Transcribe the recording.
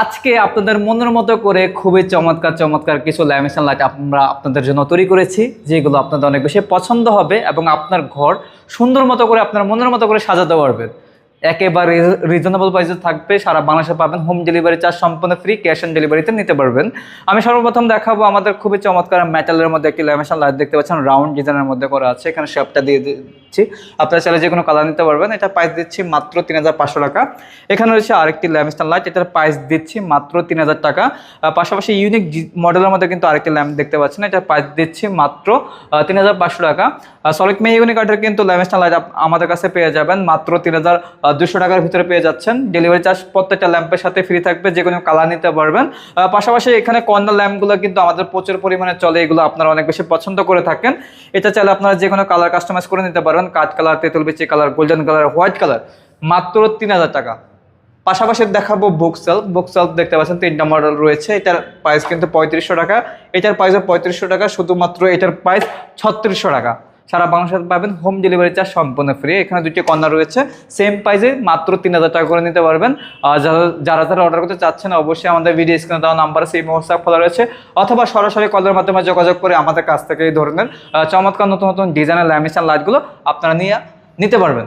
আজকে আপনাদের মনের মতো করে খুবই চমৎকার চমৎকার কিছু ল্যামিনেশন লাইট আমরা আপনাদের জন্য তৈরি করেছি, যেগুলো আপনাদের অনেক বেশি পছন্দ হবে এবং আপনার ঘর সুন্দর মতো করে, আপনার মনের মতো করে সাজাতে পারবেন। একেবারে রিজনেবল প্রাইসে থাকবে, সারা বাংলাদেশে পাবেন হোম ডেলিভারি চার্জ সম্পূর্ণ ফ্রি ক্যাশ অন ডেলিভারিতে নিতে পারবেন। আমি সর্বপ্রথম দেখাবো আমাদের খুবই চমৎকার মেটালের মধ্যে একটি ল্যামিনেশন লাইট দেখতে পাচ্ছেন রাউন্ড ডিজাইনের মধ্যে করা আছে, এখানে শেপটা দিয়ে দিচ্ছি। আপনারা চাইলে যে কোনো কালার নিতে পারবেন, এটা প্রাইস দিচ্ছি মাত্র তিন হাজার পাঁচশো টাকা। এখানে রয়েছে আরেকটি ল্যামিনেশন লাইট এটার প্রাইস দিচ্ছি মাত্র তিন হাজার টাকা। পাশাপাশি ইউনিক মডেলের মধ্যে কিন্তু আরেকটি ল্যাম্প দেখতে পাচ্ছেন, এটার প্রাইস দিচ্ছি মাত্র তিন হাজার পাঁচশো টাকা। সলিড মেহগুনি কাঠের কিন্তু ল্যামিনেশন লাইট আমাদের কাছে পেয়ে যাবেন, মাত্র তিন হাজার দুশো টাকার ভিতরে পেয়ে যাচ্ছেন। ডেলিভারি চার্জ প্রত্যেকটা ল্যাম্পের সাথে ফ্রি থাকবে, যে কোনো কালার নিতে পারবেন। পাশাপাশি এখানে কর্নার ল্যাম্পগুলো কিন্তু আমাদের প্রচুর পরিমাণে চলে, এগুলো আপনারা অনেক বেশি পছন্দ করে থাকেন। এটা চাইলে আপনারা যে কোনো কালার কাস্টমাইজ করে নিতে পারবেন কাঠ কালার তেঁতুল বিচি colour golden colour white colour মাত্র তিন হাজার টাকা। পাশাপাশি দেখাবো বুক সেলফ বুক সেলফ দেখতে পাচ্ছেন, তিনটা মডেল রয়েছে। এটার প্রাইস কিন্তু পঁয়ত্রিশশো টাকা। এটার প্রাইসও পঁয়ত্রিশশো টাকা, শুধুমাত্র এটার প্রাইস ছত্রিশশো টাকা। সারা বাংলাদেশে পাবেন হোম ডেলিভারি চার্জ সম্পূর্ণ ফ্রি এখানে দুটি কর্নার রয়েছে। সেম প্রাইজে মাত্র তিন হাজার টাকা করে নিতে পারবেন। যারা যারা অর্ডার করতে চাচ্ছেন, অবশ্যই আমাদের ভিডিও স্ক্রিনে দেওয়া নাম্বারে সেই হোয়াটসঅ্যাপ খোলা রয়েছে। অথবা সরাসরি কলের মাধ্যমে যোগাযোগ করে আমাদের কাছ থেকে এই ধরনের চমৎকার নতুন নতুন ডিজাইনের ল্যামিশন লাইটগুলো আপনারা নিয়ে নিতে পারবেন।